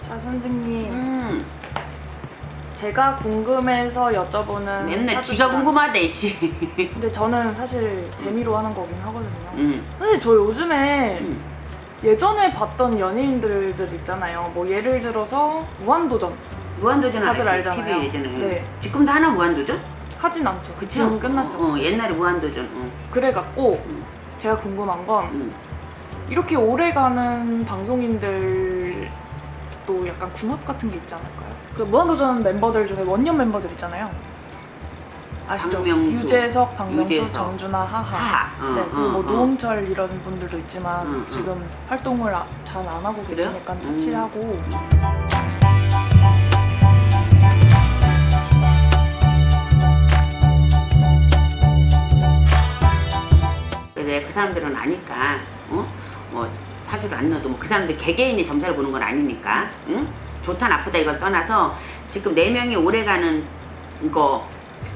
자 선생님 음, 제가 궁금해서 여쭤보는 맨날 사주 시간. 궁금하대, 씨. 근데 저는 사실 재미로 하는 거긴 하거든요 음, 근데 저 요즘에 음. 예전에 봤던 연예인들 있잖아요 뭐 예를 들어서 무한도전 무한도전 다들 알지? 알잖아요. TV 예전에. 네. 지금도 하나 무한도전? 하진 않죠 그쵸? 지금 끝났죠 어, 어, 옛날에 무한도전. 어. 그래갖고 음. 제가 궁금한 건 음. 이렇게 오래가는 방송인들 도 약간 궁합 같은 게 있지 않을까요? 그 무한도전 멤버들 중에 원년 멤버들 있잖아요. 아시죠? 박명수, 유재석, 박명수, 유재석. 정준하, 하하. 하하. 어, 네, 그리고 뭐 어, 어. 노홍철 이런 분들도 있지만 응, 응. 지금 활동을 잘 안 하고 그래요? 계시니까 음. 차치하고 근데 그 사람들은 아니까, 어? 뭐 사주를 안 넣어도 뭐 그 사람들 개개인이 점사를 보는 건 아니니까, 응? 좋다 나쁘다 이걸 떠나서 지금 네 명이 오래가는 거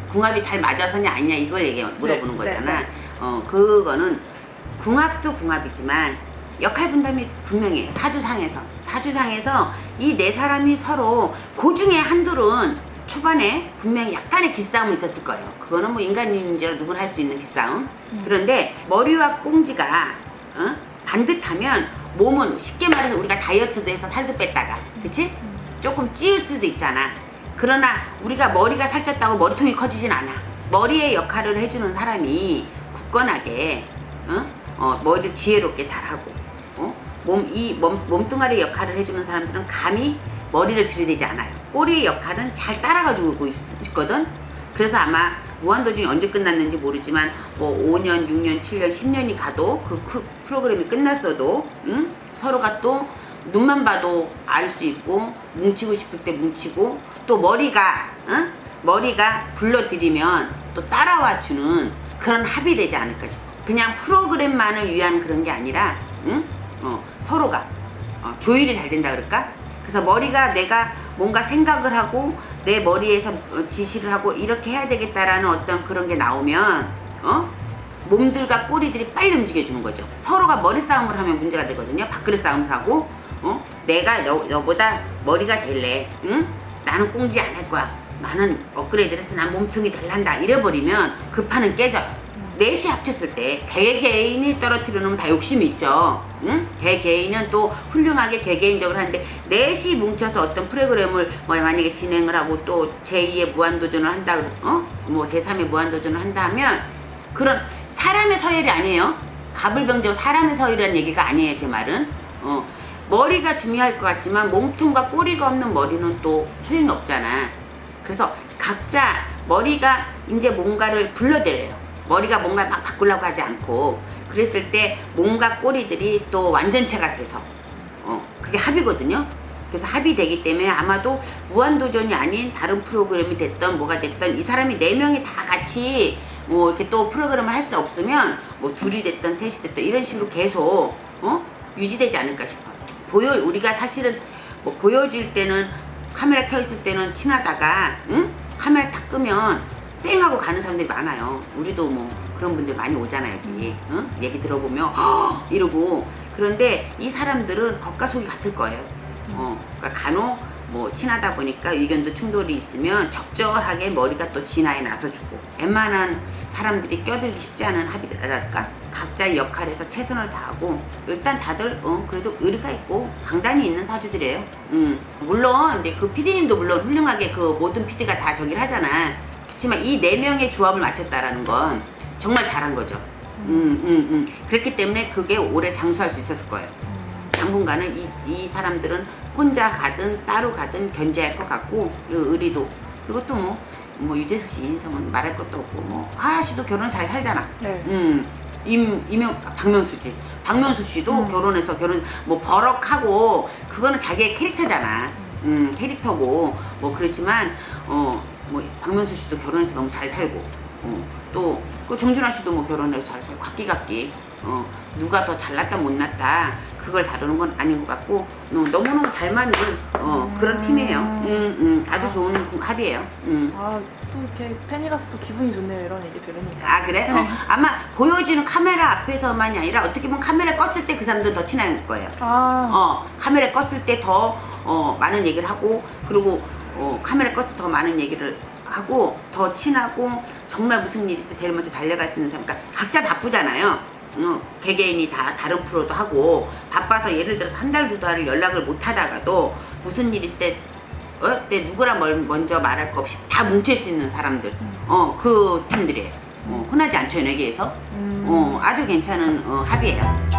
궁합이 잘 맞아서냐 아니냐 이걸 얘기 물어보는 네, 거잖아. 네, 어 그거는 궁합도 궁합이지만 역할 분담이 분명해 사주상에서 사주상에서 이 네 사람이 서로 그 중에 한둘은 초반에 분명히 약간의 기싸움이 있었을 거예요. 그거는 뭐 인간인지라 누구나 할 수 있는 기싸움. 음. 그런데 머리와 꽁지가 어? 반듯하면 몸은 쉽게 말해서 우리가 다이어트도 해서 살도 뺐다가 그치? 조금 찌을 수도 있잖아. 그러나 우리가 머리가 살쪘다고 머리통이 커지진 않아. 머리의 역할을 해주는 사람이 굳건하게 어? 어, 머리를 지혜롭게 잘하고 어? 몸, 이 몸, 몸뚱아리 역할을 해주는 사람들은 감히 머리를 들이대지 않아요. 꼬리의 역할은 잘 따라가지고 있- 있거든. 그래서 아마 무한도전이 언제 끝났는지 모르지만 뭐 5년, 6년, 7년, 10년이 가도 그 크- 프로그램이 끝났어도 응? 서로가 또 눈만 봐도 알 수 있고 뭉치고 싶을 때 뭉치고 또 머리가 응? 머리가 불러들이면 또 따라와 주는 그런 합이 되지 않을까 싶어. 그냥 프로그램만을 위한 그런 게 아니라 응? 어, 서로가 어, 조율이 잘 된다 그럴까? 그래서 머리가 내가 뭔가 생각을 하고 내 머리에서 어, 지시를 하고 이렇게 해야 되겠다라는 어떤 그런 게 나오면 어? 몸들과 꼬리들이 빨리 움직여주는 거죠. 서로가 머리 싸움을 하면 문제가 되거든요. 밥그릇 싸움을 하고 어? 내가 너, 너보다 머리가 될래. 응? 나는 꽁지 안 할 거야. 나는 업그레이드를 해서 난 몸통이 될란다. 이래버리면 그 판은 깨져요. 넷이 합쳤을 때 개개인이 떨어뜨려 놓으면 다 욕심이 있죠. 응? 개개인은 또 훌륭하게 개개인적으로 하는데 넷이 뭉쳐서 어떤 프로그램을 뭐 만약에 진행을 하고 또 제2의 무한도전을 한다, 어? 뭐 제3의 무한도전을 한다 하면 그런 사람의 서열이 아니에요. 가불병정 사람의 서열이라는 얘기가 아니에요. 제 말은. 어, 머리가 중요할 것 같지만 몸통과 꼬리가 없는 머리는 또 소용이 없잖아. 그래서 각자 머리가 이제 뭔가를 불러들여요. 머리가 뭔가 막 바꾸려고 하지 않고 그랬을 때 몸과 꼬리들이 또 완전체가 돼서 어, 그게 합이거든요. 그래서 합이 되기 때문에 아마도 무한도전이 아닌 다른 프로그램이 됐던 뭐가 됐던 이 사람이 네 명이 다 같이 뭐 이렇게 또 프로그램을 할 수 없으면 뭐 둘이 됐던 셋이 됐던 이런 식으로 계속 어? 유지되지 않을까 싶어. 보여 우리가 사실은 뭐 보여줄 때는 카메라 켜 있을 때는 친하다가 응? 카메라 딱 끄면 쌩하고 가는 사람들이 많아요. 우리도 뭐 그런 분들 많이 오잖아 여기. 응? 얘기 들어보면 허! 이러고 그런데 이 사람들은 겉과 속이 같을 거예요. 어, 그러니까 간혹 뭐 친하다 보니까 의견도 충돌이 있으면 적절하게 머리가 또 진화에 나서주고 웬만한 사람들이 껴들기 쉽지 않은 합의랄까 각자의 역할에서 최선을 다하고 일단 다들 어 그래도 의리가 있고 강단이 있는 사주들이에요. 음 물론 근데 그 PD님도 물론 훌륭하게 그 모든 PD가 다 저기를 하잖아. 그렇지만 이 네 명의 조합을 맞췄다라는 건 정말 잘한 거죠. 음, 음, 음. 그렇기 때문에 그게 오래 장수할 수 있었을 거예요. 당분간은 이, 이 사람들은 혼자 가든 따로 가든 견제할 것 같고 그 의리도 그리고 또 뭐 뭐 유재석 씨 인성은 말할 것도 없고 뭐 하하 씨도 결혼 잘 살잖아. 네. 음, 임, 이명, 아, 박명수지. 박명수 씨도 음. 결혼해서 결혼, 뭐, 버럭하고, 그거는 자기의 캐릭터잖아. 음, 캐릭터고, 뭐, 그렇지만, 어, 뭐, 박명수 씨도 결혼해서 너무 잘 살고, 어, 또, 그 정준하 씨도 뭐 결혼해서 잘 살고, 각기각기, 어, 누가 더 잘났다, 못났다, 그걸 다루는 건 아닌 것 같고, 어, 너무너무 잘 맞는, 어, 그런 팀이에요. 음, 음, 아주 좋은 합이에요. 음. 아 또 이렇게 팬이라서 또 기분이 좋네요 이런 얘기 들으니까 아 그래? 어, 아마 보여주는 카메라 앞에서만이 아니라 어떻게 보면 카메라 껐을 때 그 사람들 더 친할 거예요. 아 어 카메라 껐을 때 더 어, 많은 얘기를 하고 그리고 어, 카메라 꺼서 더 많은 얘기를 하고 더 친하고 정말 무슨 있을 때 제일 먼저 달려갈 수 있는 사람. 그러니까 각자 바쁘잖아요. 어, 개개인이 다 다른 프로도 하고 바빠서 예를 들어서 한 달 두 달을 연락을 못 하다가도 무슨 일 있을 때 어? 때 누구랑 멀- 먼저 말할 거 없이 다 뭉칠 수 있는 사람들. 어 그 팀들이에요. 어, 흔하지 않죠 연예계에서. 음. 어, 아주 괜찮은 어, 합이에요